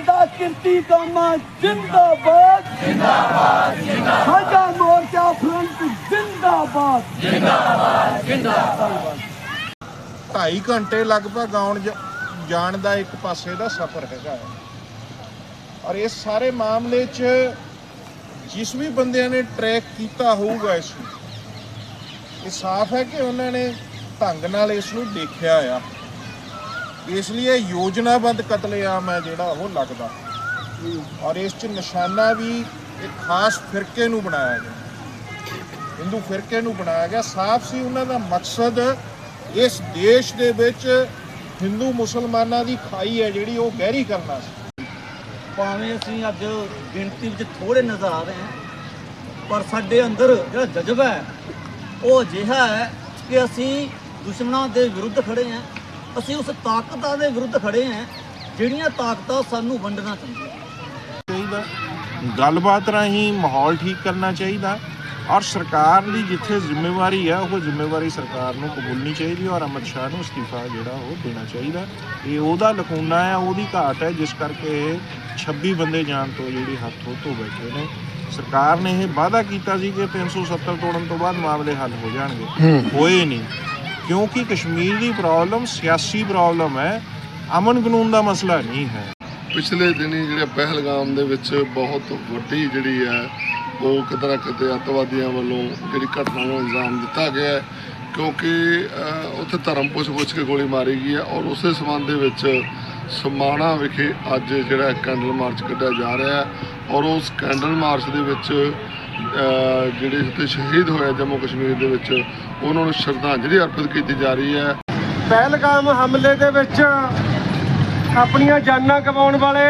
ਦਾ ਕਿਰਤੀ ਕਾਮਾ, ਜਿੰਦਾਬਾਦ। ਜਿੰਦਾਬਾਦ ਜਿੰਦਾਬਾਦ ਸਾਡਾ ਮੋਰਚਾ ਫਰੰਟ, ਜਿੰਦਾਬਾਦ। ਢਾਈ ਘੰਟੇ ਲਗਭਗ ਆਉਣ ਜਾਣ ਦਾ ਇੱਕ ਪਾਸੇ ਦਾ ਸਫ਼ਰ ਹੈਗਾ ਹੈ। ਔਰ ਇਸ ਸਾਰੇ ਮਾਮਲੇ 'ਚ ਜਿਸ ਵੀ ਬੰਦਿਆਂ ਨੇ ਟਰੈਕ ਕੀਤਾ ਹੋਊਗਾ ਇਸ ਨੂੰ, ਇਹ ਸਾਫ਼ ਹੈ ਕਿ ਉਹਨਾਂ ਨੇ ਢੰਗ ਨਾਲ ਇਸ ਨੂੰ ਦੇਖਿਆ ਆ। ਇਸ ਲਈ ਇਹ ਯੋਜਨਾਬੱਧ ਕਤਲੇਆਮ ਹੈ ਜਿਹੜਾ ਉਹ ਲੱਗਦਾ। ਔਰ ਇਸ 'ਚ ਨਿਸ਼ਾਨਾ ਵੀ ਇੱਕ ਖਾਸ ਫਿਰਕੇ ਨੂੰ ਬਣਾਇਆ ਗਿਆ। ਹਿੰਦੂ ਫਿਰਕੇ ਨੂੰ ਬਣਾਇਆ ਗਿਆ। ਸਾਫ਼ ਸੀ ਉਹਨਾਂ ਦਾ ਮਕਸਦ ਇਸ ਦੇਸ਼ ਦੇ ਵਿੱਚ ਹਿੰਦੂ ਮੁਸਲਮਾਨਾਂ ਦੀ ਖਾਈ ਹੈ ਜਿਹੜੀ ਉਹ ਗਹਿਰੀ ਕਰਨਾ ਸੀ। ਭਾਵੇਂ ਅਸੀਂ ਅੱਜ ਗਿਣਤੀ ਵਿੱਚ ਥੋੜੇ ਨਜ਼ਰ ਆ ਰਹੇ ਹਾਂ, ਪਰ ਸਾਡੇ ਅੰਦਰ ਜਿਹੜਾ ਜਜ਼ਬਾ ਹੈ, ਉਹ ਅਜਿਹਾ ਹੈ ਕਿ ਅਸੀਂ ਦੁਸ਼ਮਣਾਂ ਦੇ ਵਿਰੁੱਧ ਖੜੇ ਹਾਂ। ਅਸੀਂ ਉਸ ਤਾਕਤਾਂ ਦੇ ਵਿਰੁੱਧ ਖੜੇ ਹਾਂ ਜਿਹੜੀਆਂ ਤਾਕਤਾਂ ਸਾਨੂੰ ਵੰਡਣਾ ਚਾਹੁੰਦੀਆਂ ਚਾਹੀਦਾ। ਗੱਲਬਾਤ ਰਾਹੀਂ ਮਾਹੌਲ ਠੀਕ ਕਰਨਾ ਚਾਹੀਦਾ ਔਰ ਸਰਕਾਰ ਦੀ ਜਿੱਥੇ ਜ਼ਿੰਮੇਵਾਰੀ ਹੈ ਉਹ ਜ਼ਿੰਮੇਵਾਰੀ ਸਰਕਾਰ ਨੂੰ ਕਬੂਲਣੀ ਚਾਹੀਦੀ ਔਰ ਅਮਿਤ ਸ਼ਾਹ ਨੂੰ ਅਸਤੀਫਾ ਜਿਹੜਾ ਉਹ ਦੇਣਾ ਚਾਹੀਦਾ। ਇਹ ਉਹਦਾ ਲਕੂਨਾ ਹੈ ਉਹਦੀ ਘਾਟ ਹੈ ਜਿਸ ਕਰਕੇ ਇਹ 26 ਬੰਦੇ ਜਾਣ ਤੋਂ ਜਿਹੜੀ ਹੱਥ ਹੋ ਤੋਂ ਬੈਠੇ ਨੇ। ਸਰਕਾਰ ਨੇ ਇਹ ਵਾਅਦਾ ਕੀਤਾ ਸੀ ਕਿ 370 ਤੋੜਨ ਤੋਂ ਬਾਅਦ ਮਾਮਲੇ ਹੱਲ ਹੋ ਜਾਣਗੇ। ਹੋਏ ਨਹੀਂ। ਕਿਉਂਕਿ ਕਸ਼ਮੀਰ ਦੀ ਪ੍ਰੋਬਲਮ ਸਿਆਸੀ ਪ੍ਰੋਬਲਮ ਹੈ, ਅਮਨ ਕਾਨੂੰਨ ਦਾ ਮਸਲਾ ਨਹੀਂ ਹੈ। ਪਿਛਲੇ ਦਿਨੀ ਜਿਹੜੇ ਪਹਿਲਗਾਮ ਦੇ ਵਿੱਚ ਬਹੁਤ ਵੱਡੀ ਜਿਹੜੀ ਹੈ, ਉਹ ਕਿਤੇ ਨਾ ਕਿਤੇ ਅੱਤਵਾਦੀਆਂ ਵੱਲੋਂ ਜਿਹੜੀ ਘਟਨਾ ਨੂੰ ਅੰਜਾਮ ਦਿੱਤਾ ਗਿਆ ਹੈ, ਕਿਉਂਕਿ ਉੱਥੇ ਧਰਮ ਪੁੱਛ ਪੁੱਛ ਕੇ ਗੋਲੀ ਮਾਰੀ ਗਈ ਹੈ ਔਰ ਉਸੇ ਸਬੰਧ ਦੇ ਵਿੱਚ ਸਮਾਣਾ ਵਿਖੇ ਅੱਜ ਜਿਹੜਾ ਕੈਂਡਲ ਮਾਰਚ ਕੱਢਿਆ ਜਾ ਰਿਹਾ ਹੈ ਔਰ ਉਸ ਕੈਂਡਲ ਮਾਰਚ ਦੇ ਵਿੱਚ ਜਿਹੜੇ ਉੱਥੇ ਸ਼ਹੀਦ ਹੋਏ ਜੰਮੂ ਕਸ਼ਮੀਰ ਦੇ ਵਿੱਚ, ਉਹਨਾਂ ਨੂੰ ਸ਼ਰਧਾਂਜਲੀ ਅਰਪਿਤ ਕੀਤੀ ਜਾ ਰਹੀ ਹੈ। ਪਹਿਲਗਾਮ ਹਮਲੇ ਦੇ ਵਿੱਚ ਆਪਣੀਆਂ ਜਾਨਾਂ ਗਵਾਉਣ ਵਾਲੇ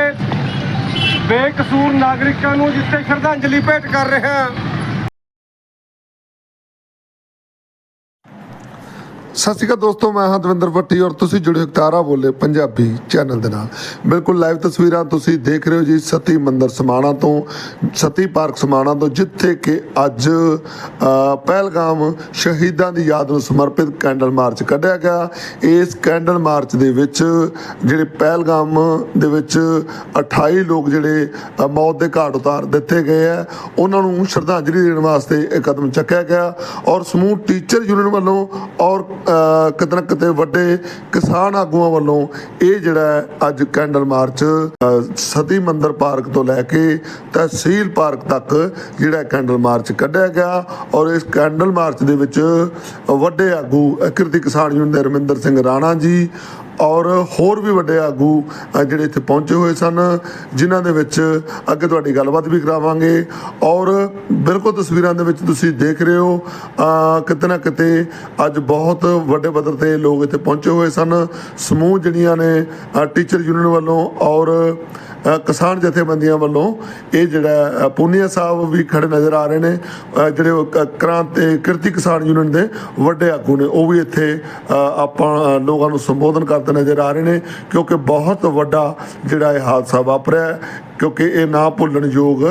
ਬੇਕਸੂਰ ਨਾਗਰਿਕਾਂ ਨੂੰ ਜਿੱਥੇ ਸ਼ਰਧਾਂਜਲੀ ਭੇਟ ਕਰ ਰਹੇ ਹਾਂ। ਸਤਿ ਸ਼੍ਰੀ ਅਕਾਲ ਦੋਸਤੋ, ਮੈਂ ਹਾਂ ਦਵਿੰਦਰ ਭੱਟੀ ਔਰ ਤੁਸੀਂ ਜੁੜੇ ਹੋ ਤਾਰਾ ਬੋਲੇ ਪੰਜਾਬੀ ਚੈਨਲ ਦੇ ਨਾਲ। ਬਿਲਕੁਲ ਲਾਈਵ ਤਸਵੀਰਾਂ ਤੁਸੀਂ ਦੇਖ ਰਹੇ ਹੋ ਜੀ ਸਤੀ ਮੰਦਰ ਸਮਾਣਾ ਤੋਂ, ਸਤੀ ਪਾਰਕ ਸਮਾਣਾ ਤੋਂ, ਜਿੱਥੇ ਕਿ ਅੱਜ ਪਹਿਲਗਾਮ ਸ਼ਹੀਦਾਂ ਦੀ ਯਾਦ ਨੂੰ ਸਮਰਪਿਤ ਕੈਂਡਲ ਮਾਰਚ ਕੱਢਿਆ ਗਿਆ। ਇਸ ਕੈਂਡਲ ਮਾਰਚ ਦੇ ਵਿੱਚ ਜਿਹੜੇ ਪਹਿਲਗਾਮ ਦੇ ਵਿੱਚ 28 ਲੋਕ ਜਿਹੜੇ ਮੌਤ ਦੇ ਘਾਟ ਉਤਾਰ ਦਿੱਤੇ ਗਏ ਆ, ਉਹਨਾਂ ਨੂੰ ਸ਼ਰਧਾਂਜਲੀ ਦੇਣ ਵਾਸਤੇ ਇਹ ਕਦਮ ਚੱਕਿਆ ਗਿਆ ਔਰ ਸਮੂਹ ਟੀਚਰ ਯੂਨੀਅਨ ਵੱਲੋਂ ਔਰ ਕਿਤੇ ਨਾ ਕਿਤੇ ਵੱਡੇ ਕਿਸਾਨ ਆਗੂਆਂ ਵੱਲੋਂ ਇਹ ਜਿਹੜਾ ਅੱਜ ਕੈਂਡਲ ਮਾਰਚ ਸਤੀ ਮੰਦਰ ਪਾਰਕ ਤੋਂ ਲੈ ਕੇ ਤਹਿਸੀਲ ਪਾਰਕ ਤੱਕ ਜਿਹੜਾ ਕੈਂਡਲ ਮਾਰਚ ਕੱਢਿਆ ਗਿਆ ਔਰ ਇਸ ਕੈਂਡਲ ਮਾਰਚ ਦੇ ਵਿੱਚ ਵੱਡੇ ਆਗੂ ਕਿਰਤੀ ਕਿਸਾਨ ਯੂਨੀਅਨ ਦੇ ਰਮਿੰਦਰ ਸਿੰਘ ਰਾਣਾ ਜੀ ਔਰ ਹੋਰ ਵੀ ਵੱਡੇ ਆਗੂ ਜਿਹੜੇ ਇੱਥੇ ਪਹੁੰਚੇ ਹੋਏ ਸਨ, ਜਿਨ੍ਹਾਂ ਦੇ ਵਿੱਚ ਅੱਗੇ ਤੁਹਾਡੀ ਗੱਲਬਾਤ ਵੀ ਕਰਾਵਾਂਗੇ। ਔਰ ਬਿਲਕੁਲ ਤਸਵੀਰਾਂ ਦੇ ਵਿੱਚ ਤੁਸੀਂ ਦੇਖ ਰਹੇ ਹੋ ਕਿਤੇ ਨਾ ਕਿਤੇ ਅੱਜ ਬਹੁਤ ਵੱਡੇ ਪੱਧਰ ਤੇ ਲੋਕ ਇੱਥੇ ਪਹੁੰਚੇ ਹੋਏ ਸਨ। ਸਮੂਹ ਜਿਹੜੀਆਂ ਨੇ ਟੀਚਰ ਯੂਨੀਅਨ ਵੱਲੋਂ ਔਰ ਕਿਸਾਨ ਜਥੇਬੰਦੀਆਂ ਵੱਲੋਂ ਇਹ ਜਿਹੜਾ ਅ, ਪੂਨੀਆ ਸਾਹਿਬ ਵੀ ਖੜੇ ਨਜ਼ਰ ਆ ਰਹੇ ਨੇ। ਜਿਹੜੇ ਕ੍ਰਾਂਤੀ ਕਿਰਤੀ ਕਿਸਾਨ ਯੂਨੀਅਨ ਦੇ ਵੱਡੇ ਆਗੂ ਨੇ ਉਹ ਵੀ ਇੱਥੇ ਆਪਾਂ ਲੋਕਾਂ ਨੂੰ ਸੰਬੋਧਨ ਕਰਦੇ ਨਜ਼ਰ ਆ ਰਹੇ ਨੇ ਕਿਉਂਕਿ ਬਹੁਤ ਵੱਡਾ ਜਿਹੜਾ ਇਹ ਹਾਦਸਾ ਵਾਪਰਿਆ ਕਿਉਂਕਿ ਇਹ ਨਾ ਭੁੱਲਣ ਯੋਗ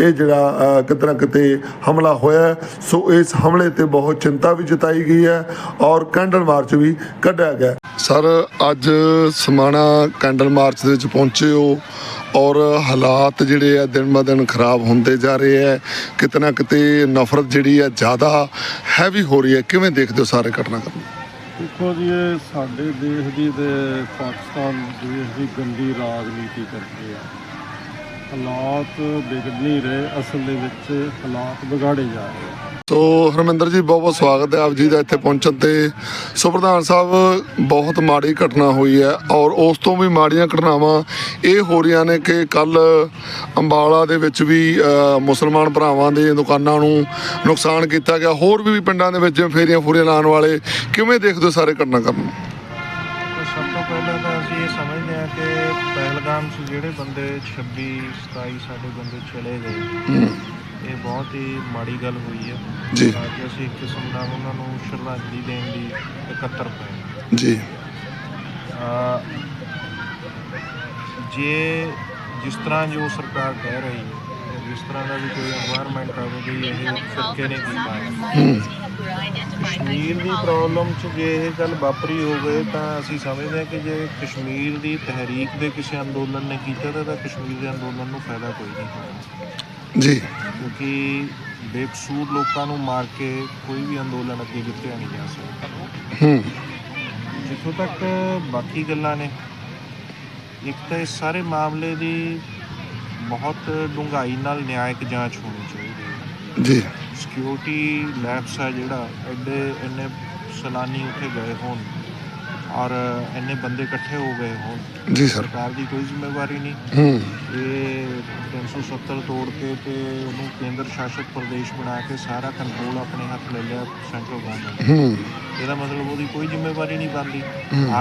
ਇਹ ਜਿਹੜਾ ਅ, ਕਿਤੇ ਨਾ ਕਿਤੇ ਹਮਲਾ ਹੋਇਆ ਸੋ ਇਸ ਹਮਲੇ ਤੇ ਬਹੁਤ ਚਿੰਤਾ ਵੀ ਜਤਾਈ ਗਈ ਹੈ ਔਰ ਕੈਂਡਲ ਮਾਰਚ ਵੀ ਕੱਢਿਆ ਗਿਆ ਸਰ, ਅੱਜ ਸਮਾਣਾ ਕੈਂਡਲ ਮਾਰਚ ਦੇ ਵਿੱਚ ਪਹੁੰਚੇ ਹੋ ਔਰ ਹਾਲਾਤ ਜਿਹੜੇ ਆ ਦਿਨ ਬ ਦਿਨ ਖਰਾਬ ਹੁੰਦੇ ਜਾ ਰਹੇ ਹੈ ਕਿਤੇ ਨਾ ਕਿਤੇ ਨਫ਼ਰਤ ਜਿਹੜੀ ਹੈ ਜ਼ਿਆਦਾ ਹੈਵੀ ਹੋ ਰਹੀ ਹੈ। ਕਿਵੇਂ ਦੇਖਦੇ ਹੋ ਸਾਰੇ ਘਟਨਾਕ੍ਰਮ ਦੇਖੋ ਜੀ, ਇਹ ਸਾਡੇ ਦੇਸ਼ ਦੀ ਤੇ ਪਾਕਿਸਤਾਨ ਦੇਸ਼ ਦੀ ਗੰਦੀ ਰਾਜਨੀਤੀ ਕਰਦੇ ਆ। ਹਾਲਾਤ ਵਿਗੜ ਨਹੀਂ ਰਹੇ, ਅਸਲ ਦੇ ਵਿੱਚ ਹਾਲਾਤ ਵਿਗਾੜੇ ਜਾ ਰਹੇ ਆ। ਸੋ ਹਰਮਿੰਦਰ ਜੀ ਬਹੁਤ ਬਹੁਤ ਸਵਾਗਤ ਹੈ ਆਪ ਜੀ ਦਾ ਇੱਥੇ ਪਹੁੰਚਣ ਤੇ। ਸੋ ਪ੍ਰਧਾਨ ਸਾਹਿਬ, ਬਹੁਤ ਮਾੜੀ ਘਟਨਾ ਹੋਈ ਹੈ ਔਰ ਉਸ ਤੋਂ ਵੀ ਮਾੜੀਆਂ ਘਟਨਾਵਾਂ ਇਹ ਹੋ ਰਹੀਆਂ ਨੇ ਕਿ ਕੱਲ ਅੰਬਾਲਾ ਦੇ ਵਿੱਚ ਵੀ ਮੁਸਲਮਾਨ ਭਰਾਵਾਂ ਦੇ ਦੁਕਾਨਾਂ ਨੂੰ ਨੁਕਸਾਨ ਕੀਤਾ ਗਿਆ। ਹੋਰ ਵੀ ਪਿੰਡਾਂ ਦੇ ਵਿੱਚ ਫੇਰੀਆਂ ਫੂਰੀਆਂ ਲਾਉਣ ਵਾਲੇ, ਕਿਵੇਂ ਦੇਖਦੇ ਹੋ ਸਾਰੇ ਘਟਨਾਕ੍ਰਮ ਪ੍ਰੋਗਰਾਮ 'ਚ ਜਿਹੜੇ ਬੰਦੇ 26 27 ਸਾਡੇ ਬੰਦੇ ਚਲੇ ਗਏ। ਇਹ ਬਹੁਤ ਹੀ ਮਾੜੀ ਗੱਲ ਹੋਈ ਹੈ ਜੀ। ਅੱਜ ਅਸੀਂ ਇੱਕ ਕਿਸਮ ਨਾਲ ਉਹਨਾਂ ਨੂੰ ਸ਼ਰਧਾਂਜਲੀ ਦੇਣ ਦੀ 71 ਪਏ ਜੀ। ਆ ਜੇ ਜਿਸ ਤਰ੍ਹਾਂ ਜੋ ਸਰਕਾਰ ਕਹਿ ਰਹੀ ਹੈ ਜਿਸ ਤਰ੍ਹਾਂ ਦਾ ਵੀ ਕੋਈ এনवायरमेंट ਆਵੇ ਵੀ ਇਹ ਫਿਰਕੇ ਨੇ ਕੀ ਪਾਇਆ ਕਸ਼ਮੀਰ ਦੀ ਪ੍ਰੋਬਲਮ 'ਚ ਜੇ ਇਹ ਗੱਲ ਵਾਪਰੀ ਹੋਵੇ ਤਾਂ ਅਸੀਂ ਸਮਝਦੇ ਹਾਂ ਕਿ ਜੇ ਕਸ਼ਮੀਰ ਦੀ ਤਹਿਰੀਕ ਦੇ ਕਿਸੇ ਅੰਦੋਲਨ ਨੇ ਕੀਤਾ ਤਾਂ ਤਾਂ ਕਸ਼ਮੀਰ ਦੇ ਅੰਦੋਲਨ ਨੂੰ ਫਾਇਦਾ ਕੋਈ ਨਹੀਂ ਹੋਣਾ। ਜੀ। ਕਿਉਂਕਿ ਬੇਕਸੂਰ ਲੋਕਾਂ ਨੂੰ ਮਾਰ ਕੇ ਕੋਈ ਵੀ ਅੰਦੋਲਨ ਅੱਗੇ ਜਿੱਤਿਆ ਨਹੀਂ ਜਾ ਸਕਦਾ। ਹੂੰ। ਜਿੱਥੋਂ ਤੱਕ ਬਾਕੀ ਗੱਲਾਂ ਨੇ ਇੱਕ ਤਾਂ ਇਸ ਸਾਰੇ ਮਾਮਲੇ ਦੀ ਬਹੁਤ ਡੂੰਘਾਈ ਨਾਲ ਨਿਆਇਕ ਜਾਂਚ ਹੋਣੀ ਚਾਹੀਦੀ ਹੈ। ਜੀ। ਸਿਕਿਉਰਿਟੀ ਲੈਬਸ ਆ ਜਿਹੜਾ ਐਡੇ ਇੰਨੇ ਸਲਾਨੀ ਉੱਥੇ ਗਏ ਹੋਣ ਔਰ ਇੰਨੇ ਬੰਦੇ ਇਕੱਠੇ ਹੋ ਗਏ ਹੋਣ। ਜੀ ਸਰ। ਸਰਕਾਰ ਦੀ ਕੋਈ ਜ਼ਿੰਮੇਵਾਰੀ ਨਹੀਂ। ਹੂੰ। ਇਹ 370 ਤੋੜ ਕੇ ਤੇ ਉਹਨੂੰ ਕੇਂਦਰ ਸ਼ਾਸਤ ਪ੍ਰਦੇਸ਼ ਬਣਾ ਕੇ ਸਾਰਾ ਕੰਟਰੋਲ ਆਪਣੇ ਹੱਥ ਲੈ ਲਿਆ ਸੈਂਟਰਲ ਗਵਰਨਮੈਂਟ ਹੂੰ। ਇਹਦਾ ਮਤਲਬ ਉਹਦੀ ਕੋਈ ਜ਼ਿੰਮੇਵਾਰੀ ਨਹੀਂ ਬਣਦੀ।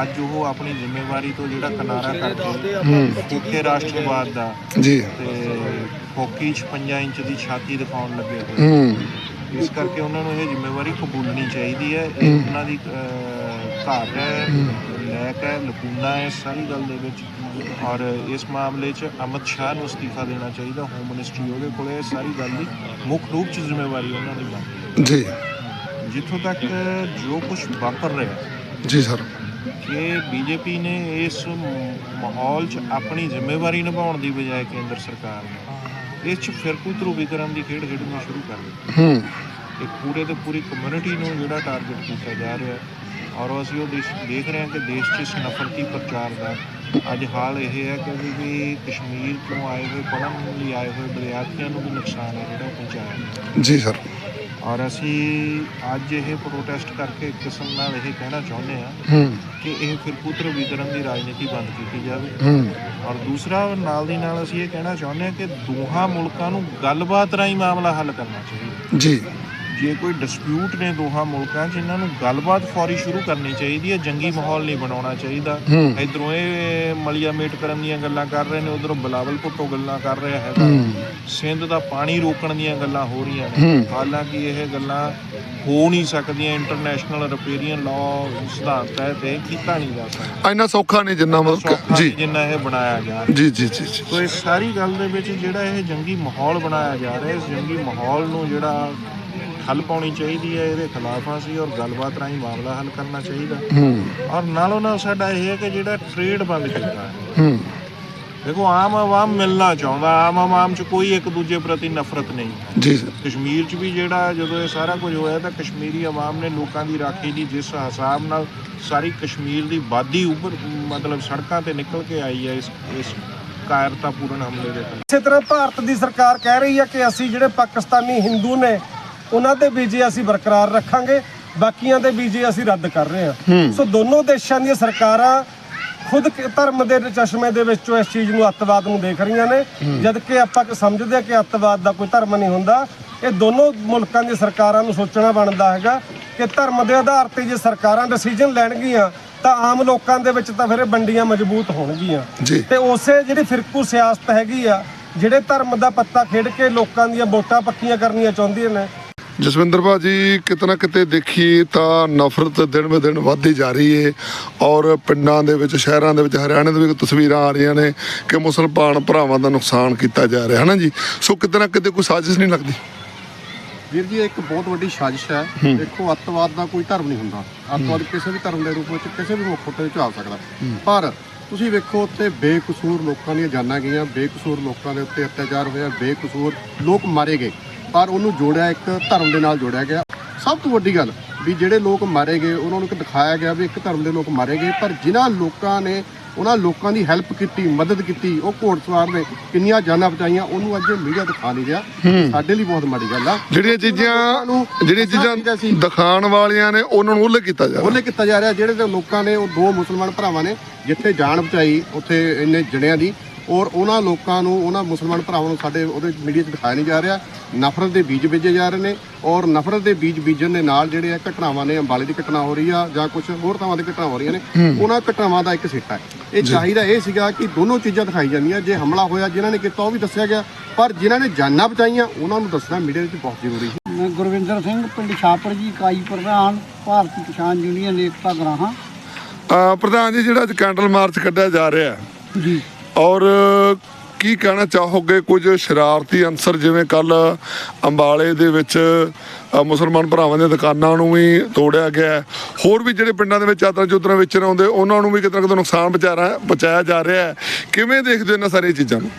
ਅੱਜ ਉਹ ਆਪਣੀ ਜ਼ਿੰਮੇਵਾਰੀ ਤੋਂ ਜਿਹੜਾ ਕਿਨਾਰਾ ਕਰਕੇ ਹੂੰ। ਫੋਕੇ ਰਾਸ਼ਟਰਵਾਦ ਦਾ। ਜੀ। ਤੇ ਹੋਕੀ 'ਚ 5 ਇੰਚ ਦੀ ਛਾਤੀ ਦਿਖਾਉਣ ਲੱਗੇ ਹੋਏ। ਹੂੰ। ਇਸ ਕਰਕੇ ਉਹਨਾਂ ਨੂੰ ਇਹ ਜ਼ਿੰਮੇਵਾਰੀ ਕਬੂਲਣੀ ਚਾਹੀਦੀ ਹੈ। ਇਹ ਉਹਨਾਂ ਦੀ ਘਾਟ ਹੈ ਲੈਕ ਹੈ ਲਕੂਨਾ ਹੈ ਸਾਰੀ ਗੱਲ ਦੇ ਵਿੱਚ। ਔਰ ਇਸ ਮਾਮਲੇ 'ਚ ਅਮਿਤ ਸ਼ਾਹ ਨੂੰ ਅਸਤੀਫਾ ਦੇਣਾ ਚਾਹੀਦਾ ਹੋਮ ਮਿਨਿਸਟਰੀ ਉਹਦੇ ਕੋਲੇ ਇਹ ਸਾਰੀ ਗੱਲ ਦੀ ਮੁੱਖ ਰੂਪ 'ਚ ਜ਼ਿੰਮੇਵਾਰੀ ਉਹਨਾਂ ਦੀ ਬਣਦੀ ਜੀ। ਜਿੱਥੋਂ ਤੱਕ ਜੋ ਕੁਝ ਵਾਪਰ ਰਿਹਾ ਜੀ ਸਰ। ਕਿ ਬੀਜੇਪੀ ਨੇ ਇਸ ਮਾਹੌਲ 'ਚ ਆਪਣੀ ਜ਼ਿੰਮੇਵਾਰੀ ਨਿਭਾਉਣ ਦੀ ਬਜਾਏ ਕੇਂਦਰ ਸਰਕਾਰ ਨੇ ਇਸ 'ਚ ਫਿਰਕੂ ਧਰੂਵੀਕਰਨ ਦੀ ਖੇਡ ਖੇਡਣੀ ਸ਼ੁਰੂ ਕਰ ਦਿੱਤੀ। ਹੂੰ। ਇੱਕ ਪੂਰੇ ਤੇ ਪੂਰੀ ਕਮਿਊਨਿਟੀ ਨੂੰ ਜਿਹੜਾ ਟਾਰਗੇਟ ਕੀਤਾ ਜਾ ਰਿਹਾ ਔਰ ਅਸੀਂ ਉਹ ਦੇਖ ਰਹੇ ਹਾਂ ਕਿ ਦੇਸ਼ 'ਚ ਇਸ ਨਫ਼ਰਤੀ ਪ੍ਰਚਾਰ ਦਾ ਅੱਜ ਹਾਲ ਇਹ ਹੈ ਕਿ ਵੀ- ਕਸ਼ਮੀਰ ਤੋਂ ਆਏ ਹੋਏ ਪੜ੍ਹਨ ਲਈ ਆਏ ਹੋਏ ਵਿਦਿਆਰਥੀਆਂ ਨੂੰ ਵੀ ਨੁਕਸਾਨ ਹੈ ਜਿਹੜਾ ਪਹੁੰਚਾਇਆ। ਜੀ ਸਰ। ਔਰ ਅਸੀਂ ਅੱਜ ਇਹ ਪ੍ਰੋਟੈਸਟ ਕਰਕੇ ਇੱਕ ਕਿਸਮ ਨਾਲ ਇਹ ਕਹਿਣਾ ਚਾਹੁੰਦੇ ਹੂੰ ਕਿ ਇਹ ਫਿਰਕੂ ਧਰੂਵੀਕਰਨ ਦੀ ਰਾਜਨੀਤੀ ਬੰਦ ਕੀਤੀ ਜਾਵੇ। ਔਰ ਦੂਸਰਾ ਨਾਲ ਦੀ ਨਾਲ ਅਸੀਂ ਇਹ ਕਹਿਣਾ ਚਾਹੁੰਦੇ ਹਾਂ ਕਿ ਦੋਹਾਂ ਮੁਲਕਾਂ ਨੂੰ ਗੱਲਬਾਤ ਰਾਹੀਂ ਮਾਮਲਾ ਹੱਲ ਕਰਨਾ ਚਾਹੀਦਾ। ਜੀ। ਜੇ ਕੋਈ ਡਿਸਪਿਊਟ ਨੇ ਦੋਹਾਂ ਮੁਲਕਾਂ 'ਚ ਇਹਨਾਂ ਨੂੰ ਗੱਲਬਾਤ ਫੌਰੀ ਸ਼ੁਰੂ ਕਰਨੀ ਚਾਹੀਦੀ ਹੈ ਜੰਗੀ ਮਾਹੌਲ ਨਹੀਂ ਬਣਾਉਣਾ ਚਾਹੀਦਾ। ਇਧਰੋਂ ਇਹ ਮਲੀਆ ਮੇਟ ਕਰਨ ਦੀਆਂ ਗੱਲਾਂ ਕਰ ਰਹੇ ਨੇ ਉਧਰੋਂ ਬਲਾਵਲ ਭੁੱਟੋ ਗੱਲਾਂ ਕਰ ਰਿਹਾ ਹੂੰ। ਸਿੰਧ ਦਾ ਪਾਣੀ ਰੋਕਣ ਦੀਆਂ ਗੱਲਾਂ ਹੋ ਰਹੀਆਂ ਨੇ। ਹਾਲਾਂਕਿ ਇਹ ਗੱਲਾਂ ਹੋ ਨਹੀਂ ਸਕਦੀਆਂ ਇੰਟਰਨੈਸ਼ਨਲ ਰਿਪੇਰੀਅਨ ਲਾਅ ਸਿਧਾਂਤ ਤਹਿਤ ਇਹ ਕੀਤਾ ਨਹੀਂ ਜਾ ਸਕਦਾ। ਇੰਨਾ ਸੌਖਾ ਨਹੀਂ ਜਿੰਨਾ ਮਤਲਬ ਜੀ। ਜਿੰਨਾ ਇਹ ਬਣਾਇਆ ਰਿਹਾ। ਜੀ ਜੀ ਜੀ ਜੀ। ਸੋ ਇਸ ਸਾਰੀ ਗੱਲ ਦੇ ਵਿੱਚ ਜਿਹੜਾ ਇਹ ਜੰਗੀ ਮਾਹੌਲ ਬਣਾਇਆ ਜਾ ਰਿਹਾ ਇਸ ਜੰਗੀ ਮਾਹੌਲ ਨੂੰ ਜਿਹੜਾ ਹੱਲ ਪਾਉਣੀ ਚਾਹੀਦੀ ਹੈ ਇਹਦੇ ਖਿਲਾਫ ਅਸੀਂ ਔਰ ਗੱਲਬਾਤ ਰਾਹੀਂ ਮਾਮਲਾ ਹੱਲ ਕਰਨਾ ਚਾਹੀਦਾ। ਹੂੰ। ਔਰ ਨਾਲੋਂ ਨਾਲ ਸਾਡਾ ਇਹ ਹੈ ਕਿ ਜਿਹੜਾ ਟ੍ਰੇਡ ਬੰਦ ਕੀਤਾ ਹੈ। ਹੂੰ। ਦੇਖੋ ਆਮ ਆਵਾਮ ਮਿਲਣਾ ਚਾਹੁੰਦਾ ਆਮ ਆਵਾਮ 'ਚ ਕੋਈ ਇੱਕ ਦੂਜੇ ਪ੍ਰਤੀ ਨਫ਼ਰਤ ਨਹੀਂ। ਜੀ ਸਰ। ਕਸ਼ਮੀਰ 'ਚ ਵੀ ਜਿਹੜਾ ਜਦੋਂ ਇਹ ਸਾਰਾ ਕੁਝ ਹੋਇਆ ਤਾਂ ਕਸ਼ਮੀਰੀ ਆਵਾਮ ਨੇ ਲੋਕਾਂ ਦੀ ਰਾਖੀ ਲਈ ਜਿਸ ਹਿਸਾਬ ਨਾਲ ਸਾਰੀ ਕਸ਼ਮੀਰ ਦੀ ਬਾਦੀ ਉੱਪਰ ਮਤਲਬ ਸੜਕਾਂ ਤੇ ਨਿਕਲ ਕੇ ਆਈ ਹੈ ਇਸ ਇਸ ਕਾਇਰਤਾਪੂਰਨ ਹਮਲੇ ਦੇ ਇਸੇ ਤਰ੍ਹਾਂ ਭਾਰਤ ਦੀ ਸਰਕਾਰ ਕਹਿ ਰਹੀ ਹੈ ਕਿ ਅਸੀਂ ਜਿਹੜੇ ਪਾਕਿਸਤਾਨੀ ਹਿੰਦੂ ਨੇ ਉਹਨਾਂ ਦੇ ਵੀਜ਼ੇ ਅਸੀਂ ਬਰਕਰਾਰ ਰੱਖਾਂਗੇ ਬਾਕੀਆਂ ਦੇ ਵੀਜ਼ੇ ਅਸੀਂ ਰੱਦ ਕਰ ਰਹੇ ਹਾਂ। ਸੋ ਦੋਨੋਂ ਦੇਸ਼ਾਂ ਦੀਆਂ ਸਰਕਾਰਾਂ ਖੁਦ ਧਰਮ ਦੇ ਚਸ਼ਮੇ ਦੇ ਵਿੱਚੋਂ ਇਸ ਚੀਜ਼ ਨੂੰ ਅੱਤਵਾਦ ਨੂੰ ਦੇਖ ਰਹੀਆਂ ਨੇ। ਜਦ ਕਿ ਆਪਾਂ ਸਮਝਦੇ ਹਾਂ ਕਿ ਅੱਤਵਾਦ ਦਾ ਕੋਈ ਧਰਮ ਨਹੀਂ ਹੁੰਦਾ। ਇਹ ਦੋਨੋਂ ਮੁਲਕਾਂ ਦੀਆਂ ਸਰਕਾਰਾਂ ਨੂੰ ਸੋਚਣਾ ਬਣਦਾ ਹੈਗਾ ਕਿ ਧਰਮ ਦੇ ਆਧਾਰ ਤੇ ਜੇ ਸਰਕਾਰਾਂ ਡਿਸੀਜਨ ਲੈਣਗੀਆਂ ਤਾਂ ਆਮ ਲੋਕਾਂ ਦੇ ਵਿੱਚ ਤਾਂ ਫਿਰ ਵੰਡੀਆਂ ਮਜ਼ਬੂਤ ਹੋਣਗੀਆਂ। ਤੇ ਉਸੇ ਜਿਹੜੀ ਫਿਰਕੂ ਸਿਆਸਤ ਹੈਗੀ ਆ ਜਿਹੜੇ ਧਰਮ ਦਾ ਪੱਤਾ ਖੇਡ ਕੇ ਲੋਕਾਂ ਦੀਆਂ ਵੋਟਾਂ ਪੱਕੀਆਂ ਕਰਨੀਆਂ ਚਾਹੁੰਦੀਆਂ ਨੇ ਜਸਵਿੰਦਰ ਬਾਜੀ ਕਿਤਨਾ ਕਿਤੇ ਦੇਖੀ ਤਾਂ ਨਫ਼ਰਤ ਦਿਨ ਬ ਦਿਨ ਵੱਧਦੀ ਜਾ ਰਹੀ ਏ ਔਰ ਪਿੰਡਾਂ ਦੇ ਵਿੱਚ ਸ਼ਹਿਰਾਂ ਦੇ ਵਿੱਚ ਹਰਿਆਣੇ ਦੇ ਵਿੱਚ ਤਸਵੀਰਾਂ ਆ ਰਹੀਆਂ ਨੇ ਕਿ ਮੁਸਲਮਾਨ ਭਰਾਵਾਂ ਦਾ ਨੁਕਸਾਨ ਕੀਤਾ ਜਾ ਰਿਹਾ ਹੈ ਨਾ ਜੀ? ਸੋ ਕਿਤਨਾ ਕਿਤੇ ਕੋਈ ਸਾਜ਼ਿਸ਼ ਨਹੀਂ ਲੱਗਦੀ? ਵੀਰ ਜੀ ਇੱਕ ਬਹੁਤ ਵੱਡੀ ਸਾਜ਼ਿਸ਼ ਹੈ। ਦੇਖੋ ਅੱਤਵਾਦ ਦਾ ਕੋਈ ਧਰਮ ਨਹੀਂ ਹੁੰਦਾ। ਅੱਤਵਾਦ ਕਿਸੇ ਵੀ ਧਰਮ ਦੇ ਰੂਪ ਵਿੱਚ ਕਿਸੇ ਵੀ ਮੁੱਖ ਉੱਤੇ ਝਾਲ ਸਕਦਾ। ਪਰ ਤੁਸੀਂ ਵੇਖੋ ਉੱਤੇ ਬੇਕਸੂਰ ਲੋਕਾਂ ਦੀਆਂ ਜਾਨਾਂ ਗਈਆਂ। ਬੇਕਸੂਰ ਲੋਕਾਂ ਦੇ ਉੱਤੇ ਅਤਿਆਚਾਰ ਹੋਇਆ। ਬੇਕਸੂਰ ਲੋਕ ਮਾਰੇ ਗਏ। ਪਰ ਉਹਨੂੰ ਜੋੜਿਆ ਇੱਕ ਧਰਮ ਦੇ ਨਾਲ ਜੋੜਿਆ ਗਿਆ। ਸਭ ਤੋਂ ਵੱਡੀ ਗੱਲ ਵੀ ਜਿਹੜੇ ਲੋਕ ਮਾਰੇ ਗਏ ਉਹਨਾਂ ਨੂੰ ਦਿਖਾਇਆ ਗਿਆ ਵੀ ਇੱਕ ਧਰਮ ਦੇ ਲੋਕ ਮਾਰੇ ਗਏ ਪਰ ਜਿਨ੍ਹਾਂ ਲੋਕਾਂ ਨੇ ਉਹਨਾਂ ਲੋਕਾਂ ਦੀ ਹੈਲਪ ਕੀਤੀ ਮਦਦ ਕੀਤੀ ਉਹ ਘੋੜਸਵਾਰ ਨੇ ਕਿੰਨੀਆਂ ਜਾਨਾਂ ਬਚਾਈਆਂ ਉਹਨੂੰ ਅੱਜ ਮੀਡੀਆ ਦਿਖਾ ਨਹੀਂ ਰਿਹਾ। ਸਾਡੇ ਲਈ ਬਹੁਤ ਮਾੜੀ ਗੱਲ ਆ। ਜਿਹੜੀਆਂ ਚੀਜ਼ਾਂ ਜਿਹੜੀਆਂ ਚੀਜ਼ਾਂ ਦਿਖਾਉਣ ਵਾਲੀਆਂ ਨੇ ਉਹਨਾਂ ਨੂੰ ਉল্ਲੇਖ ਕੀਤਾ ਜਾ ਰਿਹਾ। ਉਹਨੇ ਕੀਤਾ ਜਾ ਰਿਹਾ। ਜਿਹੜੇ ਲੋਕਾਂ ਨੇ ਉਹ ਦੋ ਮੁਸਲਮਾਨ ਭਰਾਵਾਂ ਨੇ ਜਿੱਥੇ ਜਾਨ ਬਚਾਈ ਉੱਥੇ ਇੰਨੇ ਜਣਿਆਂ ਦੀ। ਔਰ ਉਹਨਾਂ ਲੋਕਾਂ ਨੂੰ ਉਹਨਾਂ ਮੁਸਲਮਾਨ ਭਰਾਵਾਂ ਨੂੰ ਸਾਡੇ ਉਹਦੇ ਮੀਡੀਆ 'ਚ ਦਿਖਾਇਆ ਨਹੀਂ ਜਾ ਰਿਹਾ। ਨਫ਼ਰਤ ਦੇ ਬੀਜ ਬੀਜੇ ਜਾ ਰਹੇ ਨੇ ਔਰ ਨਫ਼ਰਤ ਦੇ ਬੀਜ ਬੀਜਣ ਦੇ ਨਾਲ ਜਿਹੜੇ ਆ ਘਟਨਾਵਾਂ ਨੇ ਅੰਬਾਲੇ ਦੀ ਘਟਨਾ ਹੋ ਰਹੀ ਆ ਜਾਂ ਕੁਝ ਹੋਰ ਥਾਵਾਂ ਦੀ ਘਟਨਾ ਹੋ ਰਹੀਆਂ ਨੇ ਉਹਨਾਂ ਘਟਨਾਵਾਂ ਦਾ ਇੱਕ ਸਿੱਟਾ ਹੈ। ਇਹ ਚਾਹੀਦਾ ਇਹ ਸੀਗਾ ਕਿ ਦੋਨੋਂ ਚੀਜ਼ਾਂ ਦਿਖਾਈ ਜਾਂਦੀਆਂ ਜੇ ਹਮਲਾ ਹੋਇਆ ਜਿਨ੍ਹਾਂ ਨੇ ਕੀਤਾ ਉਹ ਵੀ ਦੱਸਿਆ ਗਿਆ ਪਰ ਜਿਨ੍ਹਾਂ ਨੇ ਜਾਨਾਂ ਬਚਾਈਆਂ ਉਹਨਾਂ ਨੂੰ ਦੱਸਣਾ ਮੀਡੀਆ ਵਿੱਚ ਬਹੁਤ ਜ਼ਰੂਰੀ ਹੈ। ਮੈਂ ਗੁਰਵਿੰਦਰ ਸਿੰਘ ਪਿੰਡ ਛਾਪੜ ਜੀ ਇਕਾਈ ਪ੍ਰਧਾਨ ਭਾਰਤੀ ਕਿਸਾਨ ਯੂਨੀਅਨ ਏਕਤਾ ਗਰਾਹਾਂ। ਪ੍ਰਧਾਨ ਜੀ ਜਿਹੜਾ ਅੱਜ ਕੈਂਡਲ ਮਾਰਚ ਕੱਢਿਆ ਜਾ ਰਿਹਾ ਜੀ। ਔਰ ਕੀ ਕਹਿਣਾ ਚਾਹੋਗੇ ਕੁਝ ਸ਼ਰਾਰਤੀ ਅੰਸਰ ਜਿਵੇਂ ਕੱਲ ਅੰਬਾਲੇ ਦੇ ਵਿੱਚ ਮੁਸਲਮਾਨ ਭਰਾਵਾਂ ਦੀਆਂ ਦੁਕਾਨਾਂ ਨੂੰ ਵੀ ਤੋੜਿਆ ਗਿਆ। ਹੋਰ ਵੀ ਜਿਹੜੇ ਪਿੰਡਾਂ ਦੇ ਵਿੱਚ ਚਾਦਰਾਂ ਚੁਦਰਾਂ ਵੇਚਣ ਆਉਂਦੇ ਉਹਨਾਂ ਨੂੰ ਵੀ ਕਿਤੇ ਨਾ ਕਿਤੇ ਨੁਕਸਾਨ ਪਹੁੰਚਾ ਰਿਹਾ ਪਹੁੰਚਾਇਆ ਜਾ ਰਿਹਾ ਹੈ। ਕਿਵੇਂ ਦੇਖਦੇ ਹੋ ਇਹਨਾਂ ਸਾਰੀਆਂ ਚੀਜ਼ਾਂ ਨੂੰ?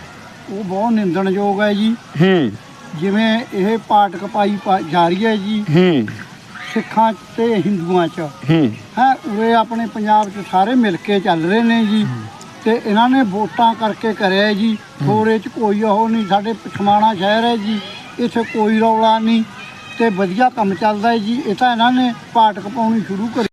ਉਹ ਬਹੁਤ ਨਿੰਦਣਯੋਗ ਹੈ ਜੀ। ਹੂੰ। ਜਿਵੇਂ ਇਹ ਪਾਟਕ ਪਾਈ ਜਾ ਰਹੀ ਹੈ ਜੀ। ਹੂੰ। ਸਿੱਖਾਂ ਤੇ ਹਿੰਦੂਆਂ 'ਚ। ਹੂੰ। ਹੈ ਉਰੇ ਆਪਣੇ ਪੰਜਾਬ 'ਚ ਸਾਰੇ ਮਿਲ ਕੇ ਚੱਲ ਰਹੇ ਨੇ ਜੀ। ਤੇ ਇਹਨਾਂ ਨੇ ਵੋਟਾਂ ਕਰਕੇ ਕਰਿਆ ਜੀ। ਹੋਰ ਇਹ 'ਚ ਕੋਈ ਉਹ ਨਹੀਂ, ਸਾਡੇ ਪਛਮਾਣਾ ਸ਼ਹਿਰ ਹੈ ਜੀ, ਇੱਥੇ ਕੋਈ ਰੌਲਾ ਨਹੀਂ ਤੇ ਵਧੀਆ ਕੰਮ ਚੱਲਦਾ ਹੈ ਜੀ। ਇਹ ਤਾਂ ਇਹਨਾਂ ਨੇ ਪਾਟਕ ਪਾਉਣੀ ਸ਼ੁਰੂ ਕਰੀ।